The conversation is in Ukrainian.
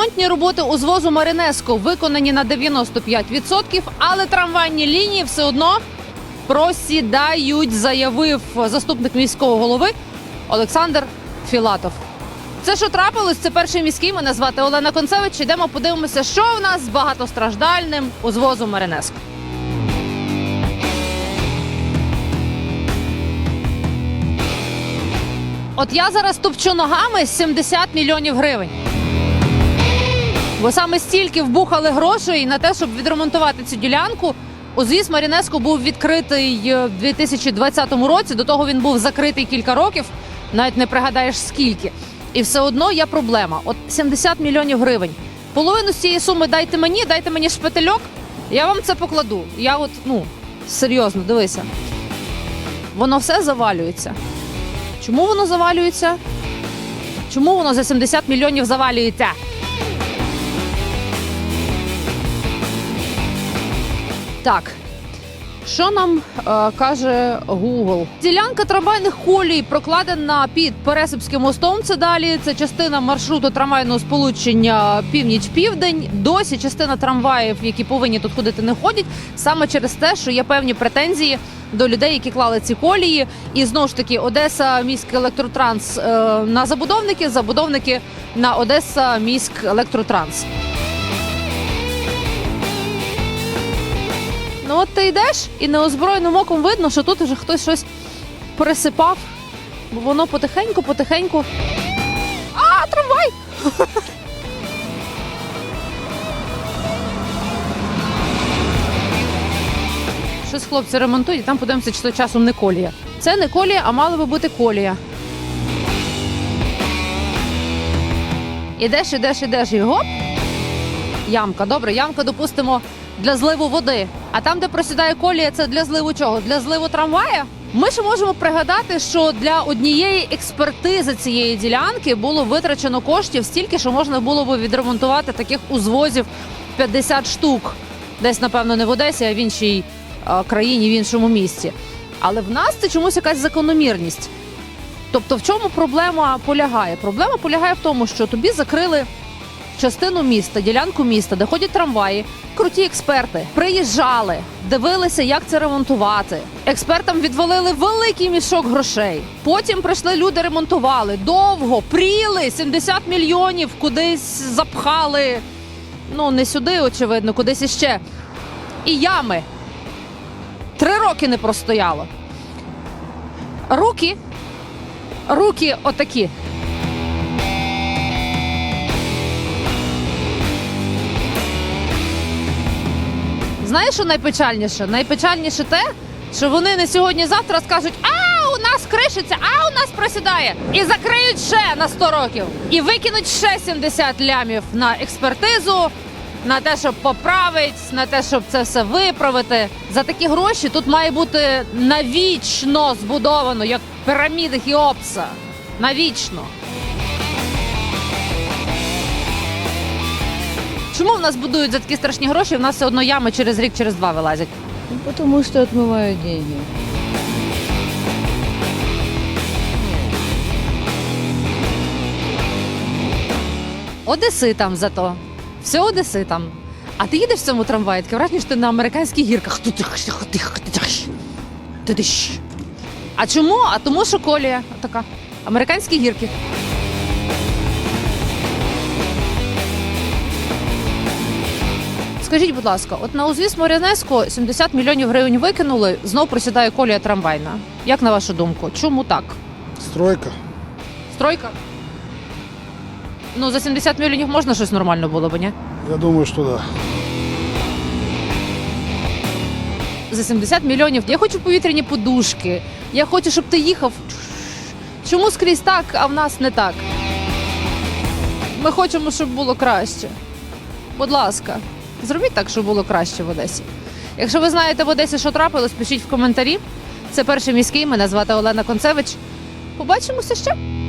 Ремонтні роботи у звозу Маринеско виконані на 95%, але трамвайні лінії все одно просідають, заявив заступник міського голови Олександр Філатов. Це що трапилось? Це перший міський. Мене звати Олена Концевич. Йдемо подивимося, що в нас з багатостраждальним у звозу Маринеско. От я зараз топчу ногами 70 мільйонів гривень. Бо саме стільки вбухали грошей на те, щоб відремонтувати цю ділянку. Узвіз Марінеско був відкритий е, в 2020 році. До того він був закритий кілька років, навіть не пригадаєш скільки. І все одно є проблема. От 70 мільйонів гривень. Половину з цієї суми дайте мені, дайте мені шпетельок. Я вам це покладу. Я от, ну, серйозно, дивися. Воно все завалюється. Чому воно завалюється? Чому воно за 70 мільйонів завалюється? Так. Що нам е, каже Google? Ділянка трамвайних колій прокладена під Пересипським мостом. Це далі. Це частина маршруту трамвайного сполучення північ-південь. Досі частина трамваїв, які повинні тут ходити, не ходять. Саме через те, що є певні претензії до людей, які клали ці колії. І знову ж таки, Одеса міськ електротранс е, на забудовники, забудовники на Одеса міськ електротранс. Ну от ти йдеш і неозброєним оком видно, що тут вже хтось щось пересипав, бо воно потихеньку, потихеньку. А, трамвай! Щось хлопці ремонтують, і там подивимося, чи то часом не колія. Це не колія, а мала би бути колія. Ідеш, ідеш, ідеш і гоп. Ямка. Добре, ямка, допустимо, для зливу води. А там, де просідає колія, це для зливу чого? Для зливу трамвая? Ми ще можемо пригадати, що для однієї експертизи цієї ділянки було витрачено коштів стільки, що можна було би відремонтувати таких узвозів 50 штук. Десь, напевно, не в Одесі, а в іншій країні, в іншому місті. Але в нас це чомусь якась закономірність. Тобто, в чому проблема полягає? Проблема полягає в тому, що тобі закрили частину міста, ділянку міста, де ходять трамваї. Круті експерти приїжджали, дивилися, як це ремонтувати. Експертам відвалили великий мішок грошей. Потім прийшли люди, ремонтували довго, пріли 70 мільйонів, кудись запхали. Ну не сюди, очевидно, кудись іще. І ями. Три роки не простояло. Руки, руки отакі. Знаєш, що найпечальніше? Найпечальніше те, що вони не сьогодні-завтра скажуть: а у нас кришиться, а у нас просідає. І закриють ще на 100 років. І викинуть ще 70 лямів на експертизу, на те, щоб поправити, на те, щоб це все виправити. За такі гроші тут має бути навічно збудовано, як піраміди Хіопса. Навічно. Чому в нас будують за такі страшні гроші? В нас все одно ями через рік, через два вилазять. Ну, потому что отмывают деньги. Одеситам зато. Все одеситам. А ти їдеш в цьому трамваї, таке враження, що ти на американських гірках. А чому? А тому, що колія така. Американські гірки. Скажіть, будь ласка, от на узвіз Морянеско 70 мільйонів гривень викинули, знов просідає колія трамвайна. Як на вашу думку? Чому так? Стройка. Стройка? Ну, за 70 мільйонів можна щось нормально було б, ні? Я думаю, что да. За 70 мільйонів. Я хочу повітряні подушки. Я хочу, щоб ти їхав. Чому скрізь так, а в нас не так? Ми хочемо, щоб було краще. Будь ласка, зробіть так, щоб було краще в Одесі. Якщо ви знаєте в Одесі, що трапилось, пишіть в коментарі. Це перший міський. Мене звати Олена Концевич. Побачимося ще.